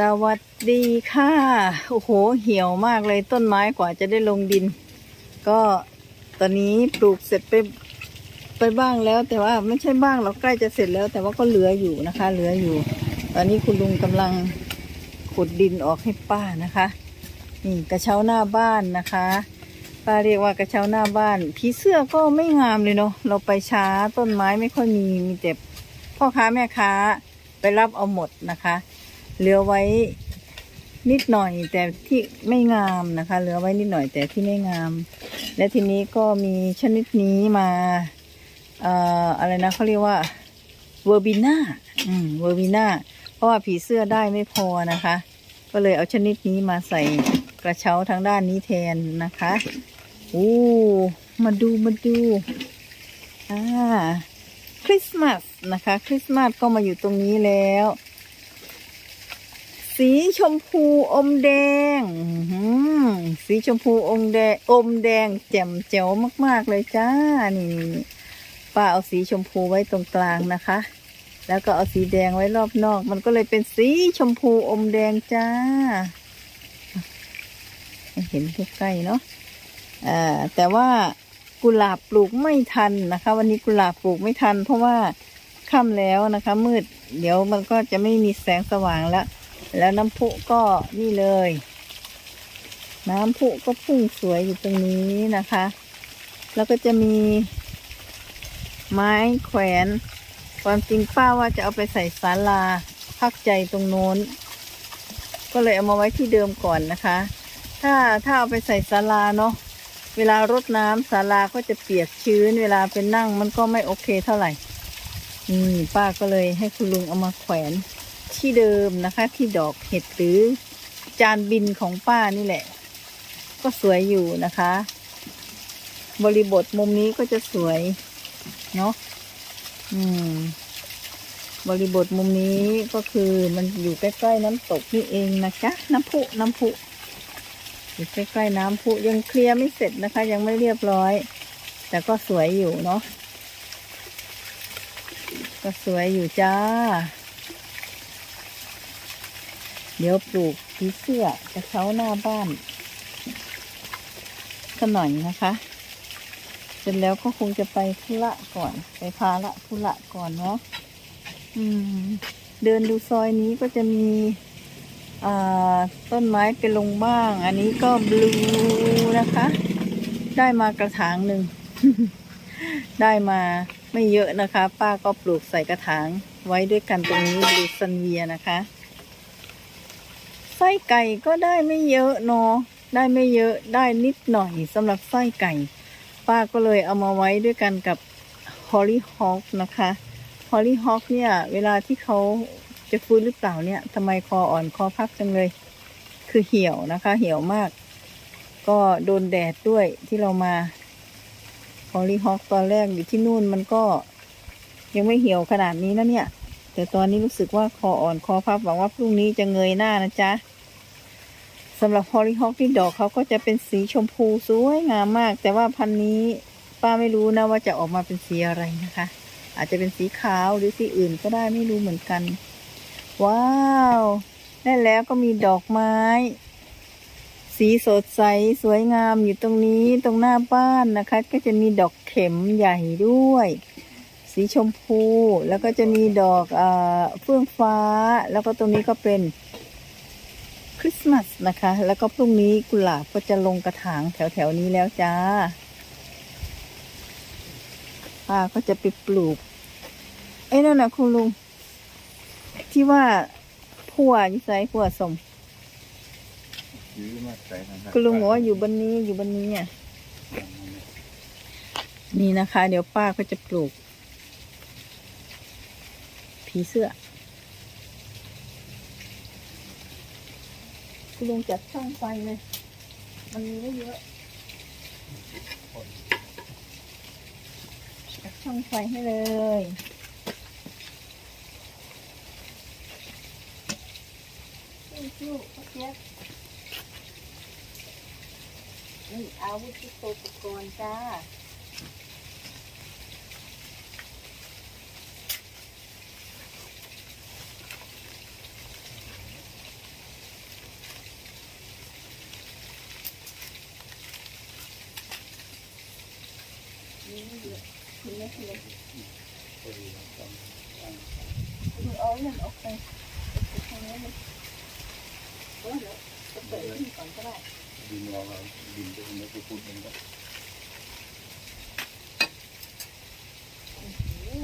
สวัสดีค่ะ โอ้โห เหี่ยวมากเลยต้นไม้กว่าจะได้ลงดิน ก็ตอนนี้ปลูกเสร็จไปไปบ้างแล้ว แต่ว่าไม่ใช่บ้างเราใกล้จะเสร็จแล้ว แต่ว่าก็เหลืออยู่นะคะ เหลืออยู่ ตอนนี้คุณลุงกำลังขุดดินออกให้ป้านะคะ นี่กระเช้าหน้าบ้านนะคะ ป้าเรียกว่ากระเช้าหน้าบ้านผีเสื้อก็ไม่งามเลยเนาะเราไปช้าต้นไม้ไม่ค่อยมีมีแต่พ่อค้าแม่ค้าไปรับเอาหมดนะคะ เหลือไว้นิดหน่อยแต่ที่ไม่งามนะคะ เหลือไว้นิดหน่อยแต่ที่ไม่งาม และทีนี้ก็มีชนิดนี้มาเอ่ออะไรนะเขาเรียกว่าเวอร์บิน่าอืมเวอร์บิน่าเพราะว่าผีเสื้อได้ไม่พอนะคะ ก็เลยเอาชนิดนี้มาใส่กระเช้าทางด้านนี้แทนนะคะโอ้มาดูมาดูอ่าคริสต์มาสนะคะ คริสต์มาสก็มาอยู่ตรงนี้แล้ว สีชมพูอมแดงสีชมพูอมแดงอมแดงแจ่มแจ๋วมาก ๆ เลยจ้า นี่ป้าเอาสีชมพูไว้ตรงกลางนะคะ แล้วก็เอาสีแดงไว้รอบนอก มันก็เลยเป็นสีชมพูอมแดงจ้า เห็นใกล้ๆเนาะอ่าแต่ว่ากุหลาบปลูกไม่ทันนะคะ วันนี้กุหลาบปลูกไม่ทัน เพราะว่าค่ำแล้วนะคะ มืด เดี๋ยวมันก็จะไม่มีแสงสว่างแล้ว แล้วน้ำพุก็นี่เลย น้ำพุก็พุ่งสวยอยู่ตรงนี้นะคะ แล้วก็จะมี ไม้แขวน ความจริงป้าว่าจะเอาไปใส่ศาลาพักใจตรงโน้น ก็เลยเอามาไว้ที่เดิมก่อนนะคะ ถ้าถ้าเอาไปใส่ศาลาเนาะเวลารดน้ำศาลาก็จะเปียกชื้น เวลาเป็นนั่งมันก็ไม่โอเคเท่าไหร่นี่ป้าก็เลยให้คุณลุงเอามาแขวน ที่เดิมนะคะ ที่ดอกเห็ดหรือจานบินของป้านี่แหละ ก็สวยอยู่นะคะ บริบทมุมนี้ก็จะสวยเนาะอืม บริบทมุมนี้ก็คือมันอยู่ใกล้ๆน้ำตกนี่เองนะจ๊ะน้ำพุน้ำพุอยู่ใกล้ๆน้ำพุยังเคลียร์ไม่เสร็จนะคะ ยังไม่เรียบร้อย แต่ก็สวยอยู่เนาะก็สวยอยู่จ้า เดี๋ยวปลูกผีเสื้อกระเช้าหน้าบ้านสักหน่อยนะคะ เสร็จแล้วก็คงจะไปธุระก่อน ไปพาละธุระก่อนเนาะอืม เดินดูซอยนี้ก็จะมีอ่าต้นไม้ไปลงบ้าง อันนี้ก็บลูนะคะ ได้มากระถางหนึ่ง ได้มาไม่เยอะนะคะ ป้าก็ปลูกใส่กระถางไว้ด้วยกันตรงนี้บลูซันเวียนะคะ ไส้ไก่ก็ได้ไม่เยอะเนาะได้ไม่เยอะได้นิดหน่อยสำหรับไส้ไก่ ป้าก็เลยเอามาไว้ด้วยกันกับฮอลลี่ฮอคนะคะฮอลลี่ฮอคเนี่ย เวลาที่เขาจะฟื้นหรือเปล่าเนี่ยทำไมคออ่อนคอพับจังเลย คือเหี่ยวนะคะ เหี่ยวมาก ก็โดนแดดด้วยที่เรามาฮอลลี่ฮอคตอนแรกอยู่ที่นู่นมันก็ยังไม่เหี่ยวขนาดนี้นะเนี่ย แต่ตอนนี้รู้สึกว่าคออ่อนคอพับหวังว่าพรุ่งนี้จะเงยหน้านะจ๊ะสำหรับฮอลลีฮอคที่ดอกเขาก็จะเป็นสีชมพูสวยงามมาก แต่ว่าพันนี้ป้าไม่รู้นะว่าจะออกมาเป็นสีอะไรนะคะ อาจจะเป็นสีขาวหรือสีอื่นก็ได้ไม่รู้เหมือนกัน ว้าวได้แล้วก็มีดอกไม้ สีสดใสสวยงามอยู่ตรงนี้ตรงหน้าบ้านนะคะ ก็จะมีดอกเข็มใหญ่ด้วย สีชมพูแล้วก็จะมีดอกเอ่อเฟื่องฟ้า แล้วก็ตรงนี้ก็เป็นคริสต์มาสนะคะ แล้วก็พรุ่งนี้กุหลาบก็จะลงกระถางแถวๆนี้แล้วจ้าป้าก็จะไปปลูกไอ้นั่นนะคุณลุง ที่ว่าพั่วยิ่ไซพั่วสมซื้อมาใส่ทางคุณลุงบอกว่าอยู่บนนี้อยู่บนนี้อะนี่นะคะ เดี๋ยวป้าก็จะปลูก ผีเสื้อคุณลุงจัดช่างไฟเลย มันมีไม่เยอะจัดช่างไฟให้เลยสู้ๆพ่อเจี๊ยบนี่อาวุธที่โตอุปกรณ์จ้า น นี้ไม่เยอะคุณไม่เยอะ พอดีตอนตั้ง คุณเอาเงินออกไปไปทางนี้เลยเออเดี๋ยวจะเปิดที่ก่อนก็ได้ ดินเราเราดินจะเป็นไม่พูดเองก็โอ้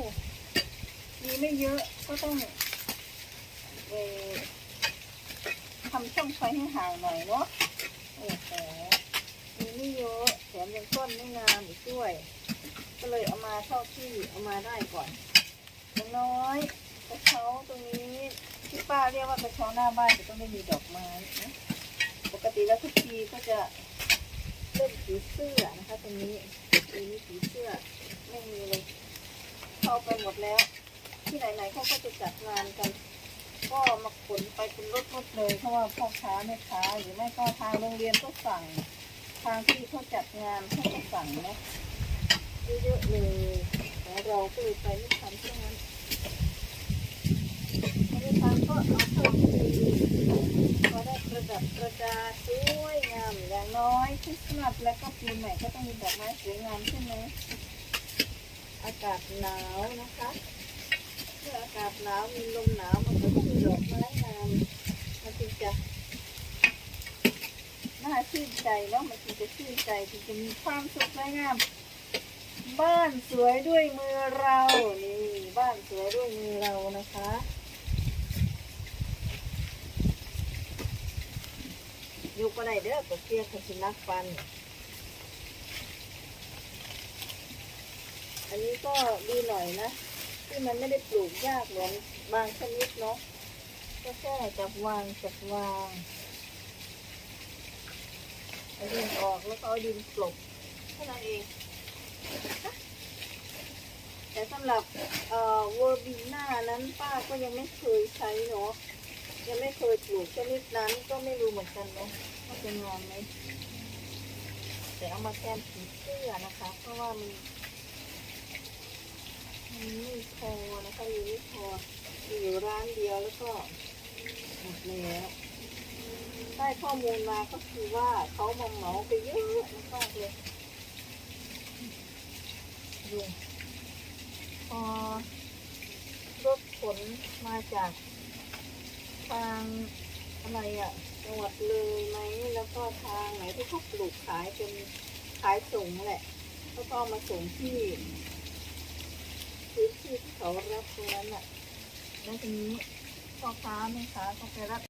มีไม่เยอะก็ต้องเออทำช่องไฟให้ห่างหน่อยเนาะโอ้โหมีไม่เยอะแถมยังต้นไม่งามอีกด้วย ก็เลยเอามาเท่าที่เอามาได้ก่อนอย่างน้อยกระเช้าตรงนี้ที่ป้าเรียกว่ากระเช้าหน้าบ้านจะต้องไม่มีดอกไม้นะปกติแล้วทุกทีก็จะเล่นผีเสื้อนะคะตรงนี้ปีนี้ผีเสื้อไม่มีเลยเข้าไปหมดแล้ว ที่ไหนๆเขาก็จะจัดงานกัน ก็มาขนไปเป็นรถๆเลยเพราะว่าพ่อค้าแม่ค้าหรือไม่ก็ทางโรงเรียนก็สั่ง ทางที่เขาจัดงานเขาก็สั่งเนาะ เยอะๆเลยแต่เราก็เลยไปไม่ทันเท่านั้นไม่ทันก็เอาเข้าทีก็ได้ประดับประดาสวยงามอย่างน้อยคริสต์มาสและก็ปีใหม่ก็ต้องมีดอกไม้สวยงามใช่ไหมอากาศหนาวนะคะเมื่ออากาศหนาวมีลมหนาวมันก็ต้องมีดอกไม้งามมันจึงจะน่าชื่นใจเนาะมันจึงจะชื่นใจจึงจะมีความสุขสวยงาม บ้านสวยด้วยมือเรานี่บ้านสวยด้วยมือเรานะคะอยู่ก็ได้เด้อก็เกียกับสุนัขฟัน อันนี้ก็ดีหน่อยนะ ที่มันไม่ได้ปลูกยากเหมือนบางชนิดเนาะก็แค่จับวางจับวางเอาดินออกแล้วก็เอาดินกลบเท่านั้นเอง แต่สำหรับเอ่อเวอร์บีน่านั้นป้าก็ยังไม่เคยใช้เนาะยังไม่เคยปลูกชนิดนั้นก็ไม่รู้เหมือนกันเนาะว่าเป็นงานไหมแต่เอามาแทนผีเสื้อนะคะ เพราะว่ามันมันไม่พอนะคะอยู่ไม่พออยู่ร้านเดียวแล้วก็หมดแล้วได้ข้อมูลมาก็คือว่าเขามาเหมาไปเยอะมากเลย ดูพอรถขนมาจากทางอะไรอะจังหวัดเลยไหมแล้วก็ทางไหนที่เขาปลูกขายเป็นขายส่งแหละแล้วก็มาส่งที่พื้นที่ที่เขารับตรงนั้นน่ะแล้วทีนี้พ่อค้าแม่ค้าก็ไปรับ